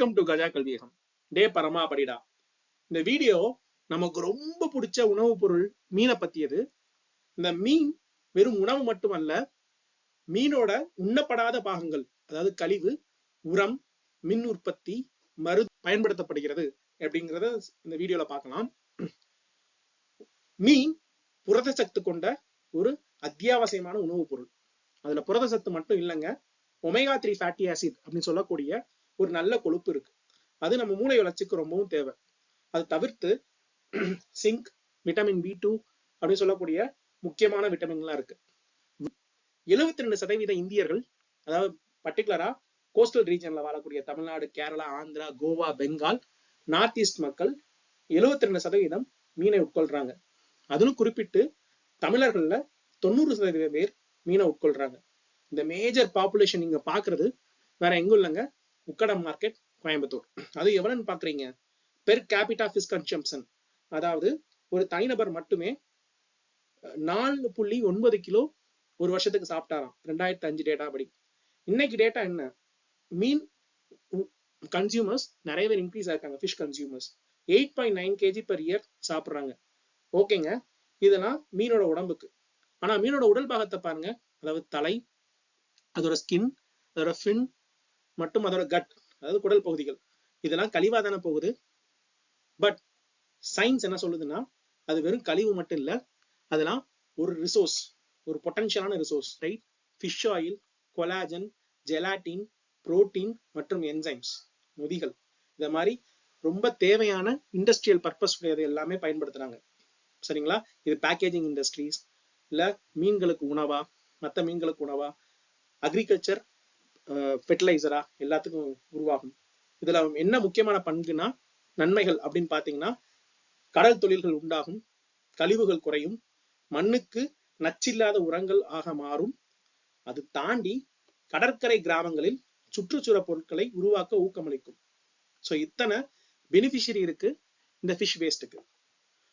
Welcome to Gaja Kalviyagam டே பரமா படிடா இந்த வீடியோ நமக்கு ரொம்ப பிடிச்ச உணவுப் பொருள் மீனை பத்தியது. இந்த மீன் வெறும் உணவு மட்டுமல்ல மீனோட உண்ணப்படாத பாகங்கள் அதாவது கழிவு உரம் மின் உற்பத்தி மரு பயன்படுத்தப்படுகிறது அப்படிங்கிறத இந்த வீடியோல பார்க்கலாம். மீன் புரத சத்து கொண்ட ஒரு அத்தியாவசியமான உணவுப் பொருள். அதுல புரத சத்து மட்டும் இல்லைங்க ஒமேகா த்ரீ ஃபேட்டி ஆசிட் அப்படின்னு சொல்லக்கூடிய ஒரு நல்ல கொழுப்பு இருக்கு. அது நம்ம மூளை வளர்ச்சிக்கு ரொம்பவும் தேவை. அது தவிர்த்து சிங்க் விட்டமின் பி டூ அப்படின்னு சொல்லக்கூடிய முக்கியமான விட்டமின்லாம் இருக்கு. எழுபத்தி ரெண்டு சதவீத இந்தியர்கள் அதாவது பர்டிகுலரா கோஸ்டல் ரீஜன்ல வாழக்கூடிய Tamil Nadu Kerala Andhra Goa Bengal north east மக்கள் எழுபத்தி ரெண்டு சதவீதம் மீனை உட்கொள்றாங்க. அதிலும் குறிப்பிட்டு தமிழர்கள்ல தொண்ணூறு சதவீத பேர் மீனை உட்கொள்றாங்க. இந்த மேஜர் பாப்புலேஷன் நீங்க பாக்குறது வேற எங்கும் இல்லைங்க. உக்கடம் மார்க்கெட் கோயம்புத்தூர். அது எவ்வளவுன்னு பாக்குறீங்க? பெர் கேபிட்டா ஃபிஸ் கன்சம்ஷன் அதாவது ஒரு தனிநபர் மட்டுமே நாலு புள்ளி ஒன்பது கிலோ ஒரு வருஷத்துக்கு சாப்பிட்டாராம். ரெண்டாயிரத்தி அஞ்சு டேட்டா படி. இன்னைக்கு டேட்டா என்ன? மீன் கன்சியூமர்ஸ் நிறைய பேர் இன்க்ரீஸ் ஆயிருக்காங்க fish consumers eight point nine KG per year சாப்பிட்றாங்க. ஓகேங்க. இதெல்லாம் மீனோட உடம்புக்கு. ஆனா மீனோட உடல் பாகத்தை பாருங்க. அதாவது தலை அதோட ஸ்கின் அதோட ஃபின் மற்றும் அதோட கட் அதாவது குடல் பகுதிகள். இதெல்லாம் கழிவா தானே போகுது. பட் சயின்ஸ் என்ன சொல்லுதுன்னா அது வெறும் கழிவு மட்டும் இல்ல அதெல்லாம் ஒரு ரிசோர்ஸ் ஒரு பொட்டன்ஷியலான resource right fish oil collagen gelatin protein மற்றும் என்சைம்ஸ் நொதிகள். இந்த மாதிரி ரொம்ப தேவையான இண்டஸ்ட்ரியல் பர்பஸ் உடையது எல்லாமே பயன்படுத்துறாங்க. சரிங்களா? இது பேக்கேஜிங் இண்டஸ்ட்ரீஸ் இல்ல மீன்களுக்கு உணவா மற்ற மீன்களுக்கு உணவா அக்ரிகல்ச்சர் ஃபெர்டிலைசரா எல்லாத்துக்கும் உருவாகும். இதுல என்ன முக்கியமான பண்புனா நன்மைகள் அப்படின்னு பாத்தீங்கன்னா கடல் தொழில்கள் உண்டாகும் கழிவுகள் குறையும் மண்ணுக்கு நச்சில்லாத உரங்கள் ஆக மாறும். அது தாண்டி கடற்கரை கிராமங்களில் சுற்றுச்சூழல் பொருட்களை உருவாக்க ஊக்கமளிக்கும். ஸோ இத்தனை பெனிஃபிஷரி இருக்கு இந்த ஃபிஷ் வேஸ்ட்டுக்கு